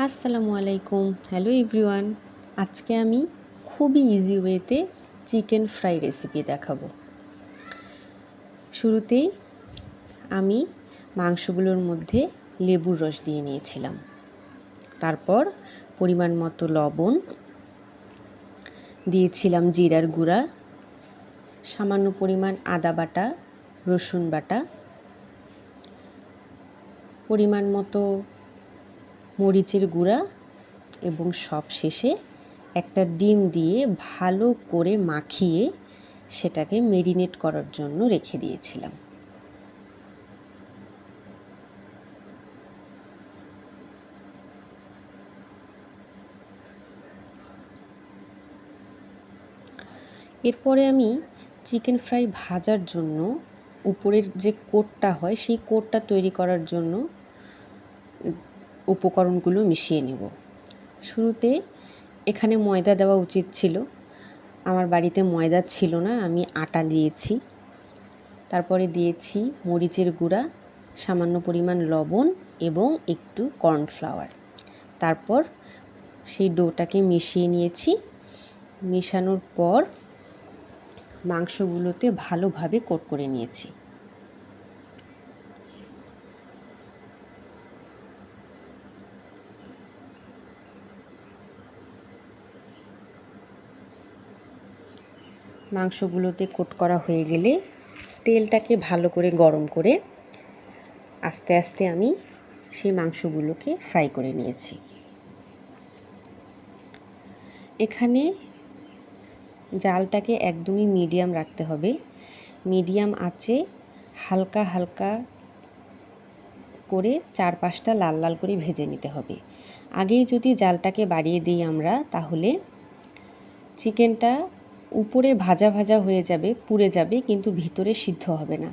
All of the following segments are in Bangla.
আসসালামু আলাইকুম। হ্যালো এভরিওয়ান আজকে আমি খুবই ইজি ওয়েতে চিকেন ফ্রাই রেসিপি দেখাবো। শুরুতেই আমি মাংসগুলোর মধ্যে লেবুর রস দিয়ে নিয়েছিলাম। তারপর পরিমাণ মতো লবণ দিয়েছিলাম জিরার গুঁড়া, সামান্য পরিমাণ আদা বাটা, রসুন বাটা, পরিমাণ মতো মরিচের গুঁড়া এবং সব শেষে একটা ডিম দিয়ে ভালো করে মাখিয়ে সেটাকে মেরিনেট করার জন্য রেখে দিয়েছিলাম। এরপরে আমি চিকেন ফ্রাই ভাজার জন্য উপরের যে কোটটা হয়, সেই কোটটা তৈরি করার জন্য উপকরণগুলো মিশিয়ে নেব। শুরুতে এখানে ময়দা দেওয়া উচিত ছিল। আমার বাড়িতে ময়দা ছিল না, আমি আটা দিয়েছি। তারপরে দিয়েছি মরিচের গুঁড়া, সামান্য পরিমাণ লবণ এবং একটু কর্নফ্লাওয়ার। তারপর সেই ডোটাকে মিশিয়ে নিয়েছি। মেশানোর পর মাংসগুলোতে ভালোভাবে কোট করে নিয়েছি। মাংসগুলোতে কোট করা হয়ে গেলে তেলটাকে ভালো করে গরম করে আস্তে আস্তে আমি সেই মাংসগুলোকে ফ্রাই করে নিয়েছি। এখানে জালটাকে একদমই মিডিয়াম রাখতে হবে। মিডিয়াম আঁচে হালকা হালকা করে চার পাঁচটা লাল লাল করে ভেজে নিতে হবে। আগেই যদি জালটাকে বাড়িয়ে দিই আমরা, তাহলে চিকেনটা উপরে ভাজা ভাজা হয়ে যাবে, পুড়ে যাবে, কিন্তু ভিতরে সিদ্ধ হবে না।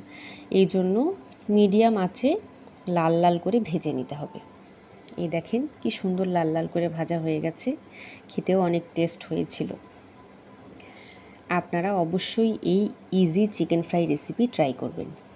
এই জন্য মিডিয়াম আঁচে লাল লাল করে ভেজে নিতে হবে। এই দেখেন কি সুন্দর লাল লাল করে ভাজা হয়ে গেছে। খেতেও অনেক টেস্ট হয়েছিল। আপনারা অবশ্যই এই easy chicken fry recipe try করবেন।